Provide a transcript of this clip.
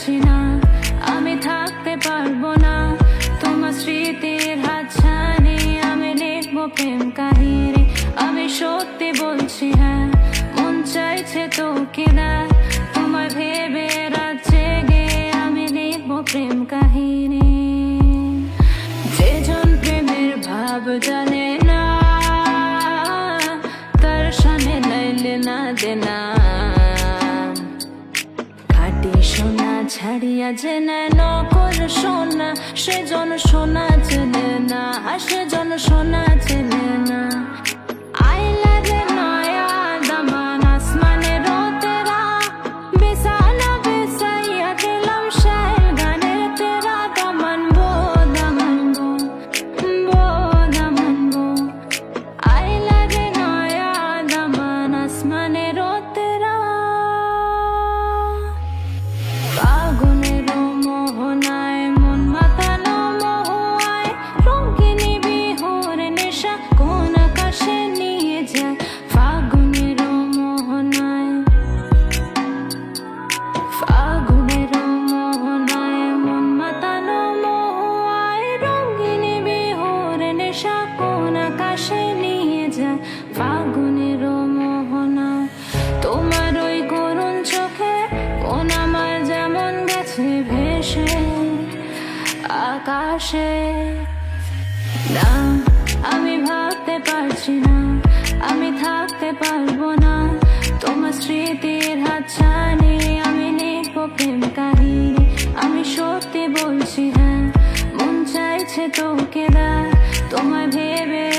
পারছি না। আমি থাকতে পারব না। তোমার স্মৃতির হাত ছানি আমি লিখব প্রেম কাহিনী। আমি সত্যি বলছি হ্যাঁ মন চাইছে তোকে না তোমার ভেবে রাত জেগে আমি লিখব প্রেম কাহিনী। যেজন প্রেমের ভাব জানে যে নকল সোনা সেজন সোনা চেনে না সেজন সোনা ভেসে আকাশে। না, আমি ভাবতে পারছি না, আমি থাকতে পারব না। তোমার স্মৃতির হাতছানি, আমি নিব প্রেম কাহিনী। আমি সত্যি বলছি হ্যাঁ মন চাইছে তোকে দা তোমায় ভেবে